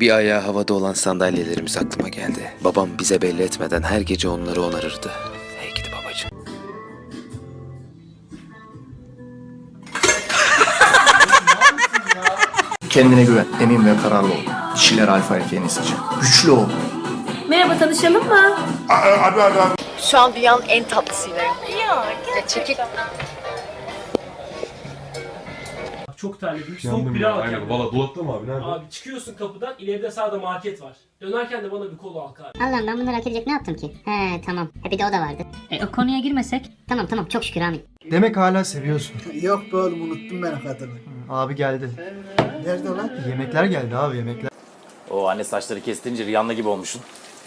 Bir ayağı havada olan sandalyelerimiz aklıma geldi. Babam bize belli etmeden her gece onları onarırdı. Hey gidi babacığım. Kendine güven, emin ve kararlı ol. Dişiler alfa erkeğini seçin. Güçlü ol. Merhaba tanışalım mı? Şu an dünyanın en tatlısıyım. Ya çekil. Çok terledim. Soğuk bira alacağım. Aynen. Valla dolapta mı abi? Nerede? Abi çıkıyorsun kapıdan ileride sağda market var. Dönerken de bana bir kola al abi. Allah'ım ben bunları hak edecek ne yaptım ki? He tamam. E bir de o da vardı. E o konuya girmesek? Tamam tamam çok şükür amin. Demek hala seviyorsun. Yok be oğlum unuttum ben kadını. Abi geldi. Nerede lan? Yemekler geldi abi yemekler. O anne saçları kestirince Rihanna gibi olmuşsun.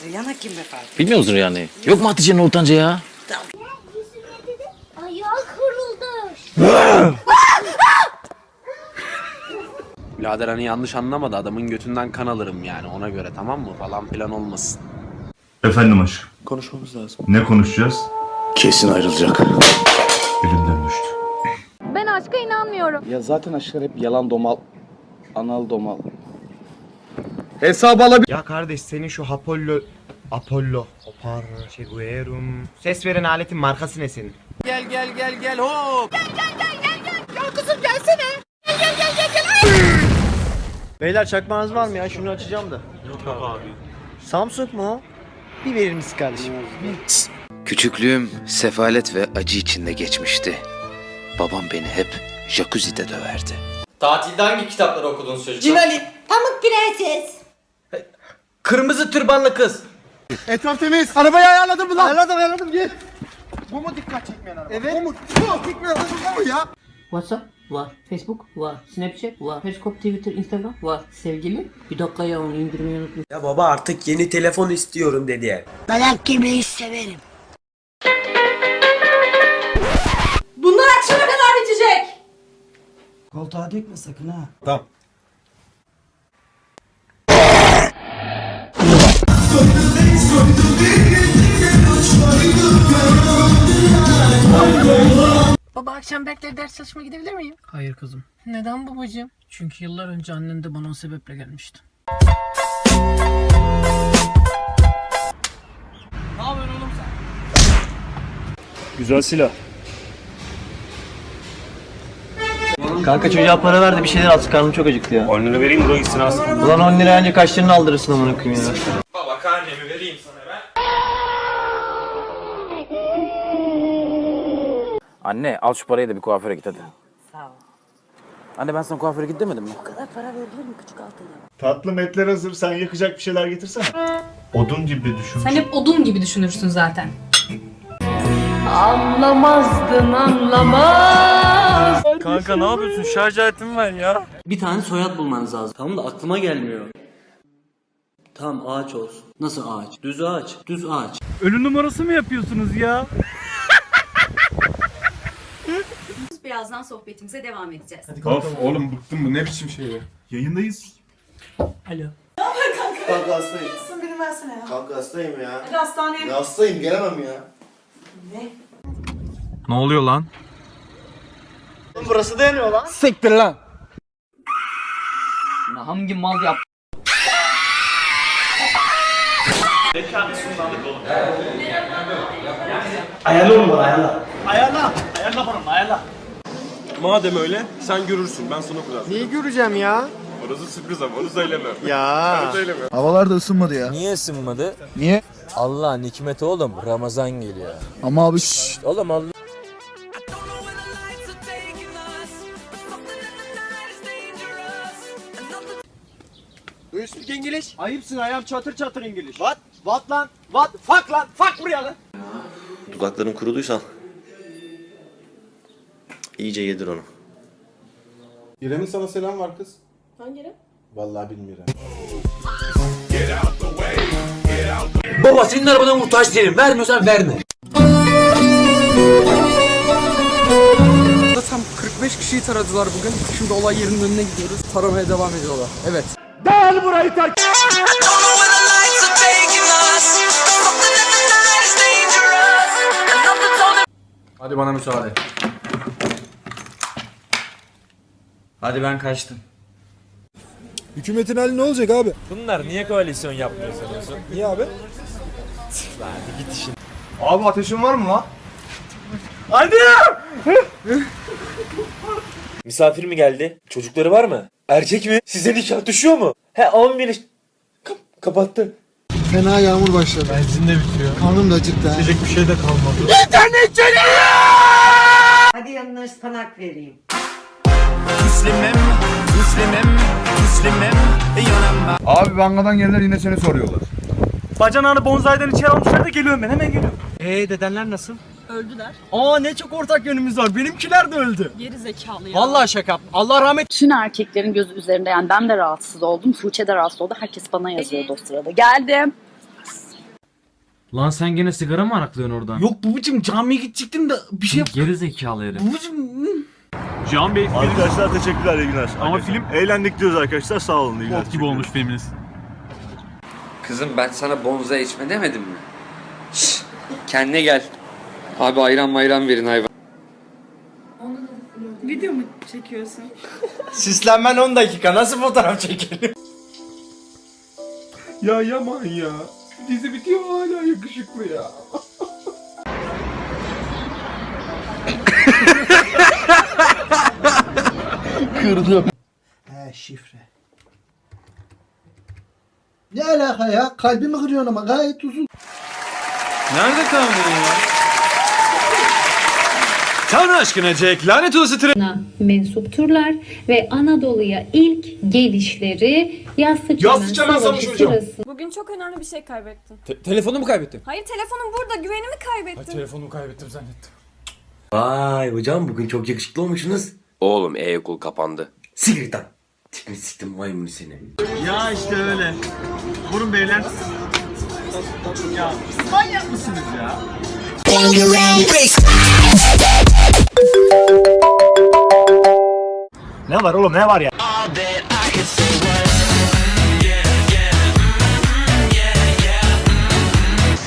Rihanna kim be Fatih? Bilmiyor musun Rihanna'yı? Yok mu Hatice'nin ortanca ya? Ayağı kırıldı. Birader hani yanlış anlamadı adamın götünden kan alırım yani ona göre tamam mı falan filan olmasın. Efendim aşkım. Konuşmamız lazım. Ne konuşacağız? Kesin ayrılacak. Elimden düştü. Ben aşka inanmıyorum. Ya zaten aşklar hep yalan domal. Anal domal. Hesabı alabilir. Ya kardeş senin şu Apollo... Apollo. Opar, şey, Guerum. Ses veren aletin markası ne senin? Beyler çakmağınız var mı ya? Şunu açacağım da. Yok abi. Samsung mu o? Bir verir misin kardeşim? Küçüklüğüm sefalet ve acı içinde geçmişti. Babam beni hep jacuzzi'de döverdi. Tatilde hangi kitapları okudunuz çocuklar? Cinali. Pamuk Prenses. Kırmızı türbanlı kız. Etraf temiz. Arabayı ayarladın mı lan? Ayarladım ayarladım gel. Bu mu dikkat çekmeyen araba? Evet. Bu mu? Bu çekmeyen araba bu mu ya? WhatsApp var, Facebook var, Snapchat var, Periscope, Twitter, Instagram var. Sevgili bir dakika ya onu indirmeyi unutma. Ya baba artık yeni telefon istiyorum dedi. Dayak yemeyi severim. Bunlar akşama kadar bitecek. Koltuğa dökme sakın ha. Tamam. Baba akşam bekle ders çalışmaya gidebilir miyim? Hayır kızım. Neden babacığım? Çünkü yıllar önce annen de bana o sebeple gelmişti. Güzel silah. Kanka çocuğa para ver de bir şeyler alsın karnım çok acıktı ya. 10 lira vereyim buraya gitsin aslında. Ulan 10 lira önce kaç liranı aldırırsın amına koyayım ya. Anne al şu parayı da bir kuaföre git hadi. Sağ ol. Anne ben sana kuaföre git demedim mi? Bu kadar para verilir mi küçük altına? Tatlım etler hazır. Sen yakacak bir şeyler getirsene. Odun gibi düşün. Sen hep odun gibi düşünürsün zaten. Anlamazdın anlamaz. Kanka ne yapıyorsun? Şarj aletim var ya. Bir tane soyad bulmanız lazım. Tamam da aklıma gelmiyor. Tamam ağaç olsun. Nasıl ağaç? Düz ağaç. Düz ağaç. Ölü numarası mı yapıyorsunuz ya? Birazdan sohbetimize devam edeceğiz. Of oğlum bıktım bu ne biçim şey ya. Yayındayız. Alo. Kanka hastayım. Benim versene ya. Kanka hastayım ya. Hadi hastaneye. Ya hastayım gelemem ya. Ne oluyor lan? Burası deniyor lan. Siktir lan. Hangi mal yap? Madem öyle sen görürsün ben sana kurarım. Neyi göreceğim ya? Orası sürpriz ama onu söylemem. Ya. Söyleme. Havalar da ısınmadı ya. Niye ısınmadı? Niye? Allah'ın hikmeti oğlum Ramazan geliyor. Ama abi Oğlum Allah. Do you speak English? Ayıpsın ayağım çatır çatır İngiliz. What? What lan? What? Fuck lan. Fuck buraya lan. Dudakların kuruduysa iyice yedir onu. İrem'in sana selam var kız. Hangi yere? Vallahi bilmiyorum. Baba senin arabana muhtaç değilim. Vermiyorsan verme. Tam 45 kişiyi taradılar bugün. Şimdi olay yerinin önüne gidiyoruz. Taramaya devam ediyorlar. Evet. Hadi bana müsaade. Hadi ben kaçtım. Hükümetin hali ne olacak abi? Bunlar niye koalisyon yapmıyor sanıyorsun? Niye abi? Abi ateşin var mı lan? Misafir mi geldi? Çocukları var mı? Erkek mi? Size nikah düşüyor mu? He 10 bin iş- Kap- kapattı. Fena yağmur başladı. Benzin de bitiyor. Karnım da acıktı. Yiyecek bir şey de kalmadı. Hadi yanına ıspanak vereyim. Abi bankadan gelirler yine seni soruyorlar. Bacanağını bonzaydan içeri almışlar da geliyorum ben hemen geliyorum. Eee dedenler nasıl? Öldüler. Aa ne çok ortak yönümüz var. Benimkiler de öldü. Geri zekalı ya. Vallahi şaka. Allah rahmet Bütün erkeklerin gözü üzerinde yani ben de rahatsız oldum. Tuğçe de rahatsız oldu. Herkes bana yazıyordu o sırada. Geldim. Lan sen gene sigara mı araklıyorsun oradan? Yok babacım camiye gidecektim de bir şey. Geri zekalı herif. Babacım. Can Bey Arkadaşlar teşekkürler iyi günler. Ama film eğlendik diyoruz arkadaşlar sağ olun iyi günler. gibi olmuş filminiz. Kızım ben sana bonza içme demedim mi? Şşş, kendine gel. Abi ayran mayran verin hayvan. Video mu çekiyorsun? Süslenmen 10 dakika nasıl fotoğraf çekilir? Ya Yaman ya. Dizi bitiyor hala yakışıklı ya. He şifre. Ne alaka ya? Kalbimi kırıyorsun ama gayet uzun. Nerede kaldın ya? Tanrı aşkına Jack lanet olası tren. mensupturlar ve Anadolu'ya ilk gelişleri Yastıçamam Savaşı sırasında. Bugün çok önemli bir şey kaybettim. telefonu mu kaybettin? Hayır telefonum burada. Güvenimi kaybettim. Telefonumu kaybettim zannettim. Vay hocam bugün çok yakışıklı olmuşsunuz. Oğlum e-okul kapandı. Sigirtan. Tipini siktim maymun seni. Ya işte öyle. Vurun beyler. Ya manyak mısınız ya? Ne var oğlum ne var ya?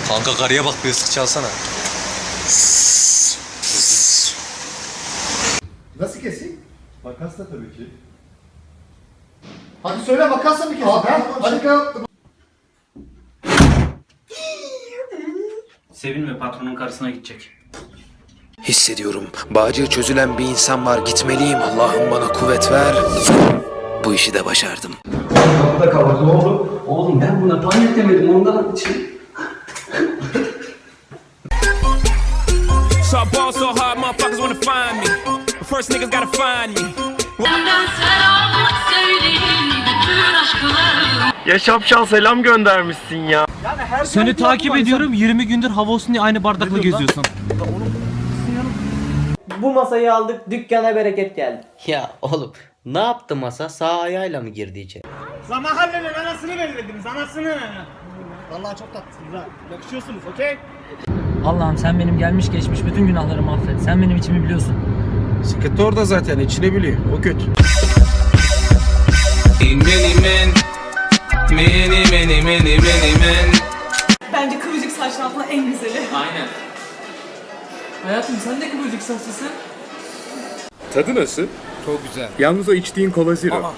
Kanka karıya bak bir ıslık çalsana. Nasıl keseyim? Makasla tabii ki. Hadi söyle makasla mı keseyim? ha? Hadi kalk. Sevinme patronun karşısına gidecek. Hissediyorum. Bağcığı çözülen bir insan var. Gitmeliyim. Allah'ım bana kuvvet ver. Bu işi de başardım. Oğlum ben buna panik demedim ondan için. So I ball so hard, motherfuckers wanna find me. First niggas gotta find me. Ya şapşal selam göndermişsin ya. Seni takip ediyorum 20 gündür hava olsun diye aynı bardakla geziyorsun. Bu masayı aldık dükkana bereket geldi. Ya oğlum ne yaptı masa? Sağ ayağıyla mı girdi içeri? Lan mahallenin anasını belirlediniz anasını. Vallahi çok tatlısınız ha. Yakışıyorsunuz okey? Allah'ım sen benim gelmiş geçmiş bütün günahlarımı affet. Sen benim içimi biliyorsun. Sıkıntı orada zaten içine biliyor. O kötü. Bence kıvırcık saçlı falan en güzeli. Hayatım sen de kıvırcık saçlısın. Tadı nasıl? Çok güzel. Yalnız o içtiğin kola zero.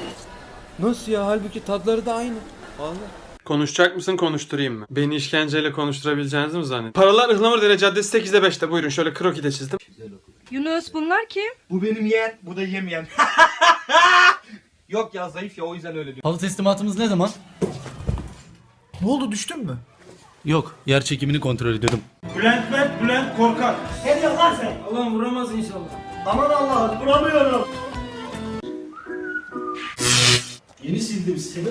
Nasıl ya halbuki tadları da aynı. Konuşacak mısın konuşturayım mı? Beni işkenceyle konuşturabileceğinizi mi zannediyorsun? Paralar Ihlamurdere Caddesi 8'de 5'te buyurun şöyle kroki de çizdim. Yunus bunlar kim? Bu benim yeğen, bu da yemeyen. Yok ya zayıf ya o yüzden öyle diyor. Halı teslimatımız ne zaman? Ne oldu düştün mü? Yok yer çekimini kontrol ediyordum. Bülent Mert, Bülent Korkak. Allah'ım vuramaz inşallah. Aman Allah, vuramıyorum. Yeni sildim seni.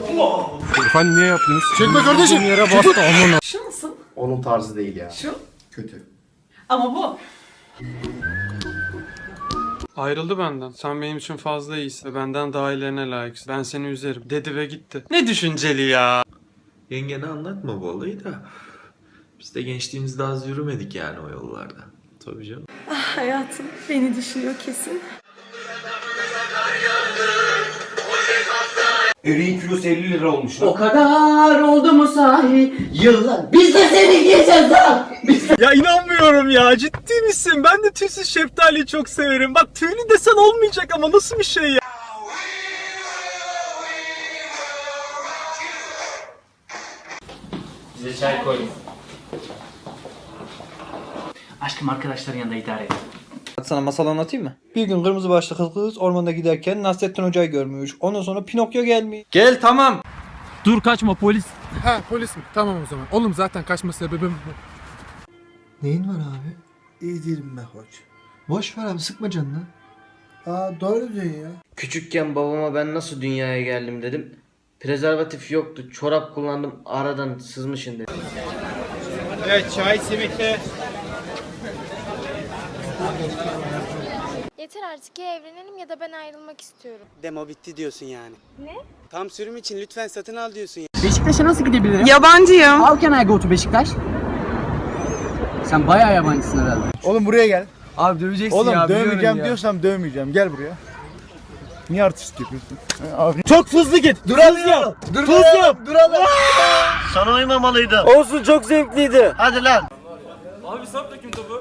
İrfan niye yaptınız? Çekme kardeşim. Yere bastı aman. Şu nasıl? Onun tarzı değil ya. Şu? Kötü. Ama bu. Ayrıldı benden. Sen benim için fazla iyisin ve benden daha iyilerine layıksın. Ben seni üzerim. Dedi ve gitti. Ne düşünceli ya. Yengene anlatma bu olayı da. Biz de gençliğimizde az yürümedik yani o yollarda. Tabii canım. Hayatım beni düşünüyor kesin. Eriğin kilosu 50 lira olmuş O kadar oldu mu sahi yıllar. Biz de seni yiyeceğiz lan. Ya inanmıyorum ya ciddi misin? Ben de tüysüz şeftaliyi çok severim. Bak tüylü desen olmayacak ama nasıl bir şey ya? Size çay koyayım. Aşkım arkadaşların yanında idare et. Sana masal anlatayım mı? Bir gün kırmızı başlı kız ormanda giderken Nasrettin Hoca'yı görmüş. Ondan sonra Pinokyo gelmiş. Gel tamam. Dur kaçma polis. Ha polis mi? Tamam o zaman. Oğlum zaten kaçma sebebim bu. Neyin var abi? İyi değilim be hoç. Boş ver abi sıkma canını. Aa doğru diyorsun ya. Küçükken babama ben nasıl dünyaya geldim dedim. Prezervatif yoktu. Çorap kullandım. Aradan sızmışın dedi. Evet çay simitli. Yeter artık ya evlenelim ya da ben ayrılmak istiyorum. Demo bitti diyorsun yani. Ne? Tam sürüm için lütfen satın al diyorsun ya. Beşiktaş'a nasıl gidebilirim? Yabancıyım. How can I go to Beşiktaş? Sen bayağı yabancısın herhalde. Oğlum buraya gel. Abi döveceksin Oğlum ya. dövmeyeceğim diyorsam dövmeyeceğim. Gel buraya. Niye artist yapıyorsun? Abi. Çok hızlı git. Duralım. Duralım. Duralım. Sana uymamalıydım. Olsun çok zevkliydi. Hadi lan. Abi sap döküm topu.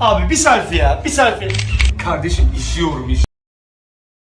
Abi bir selfie ya bir selfie. Kardeşim işiyorum iş.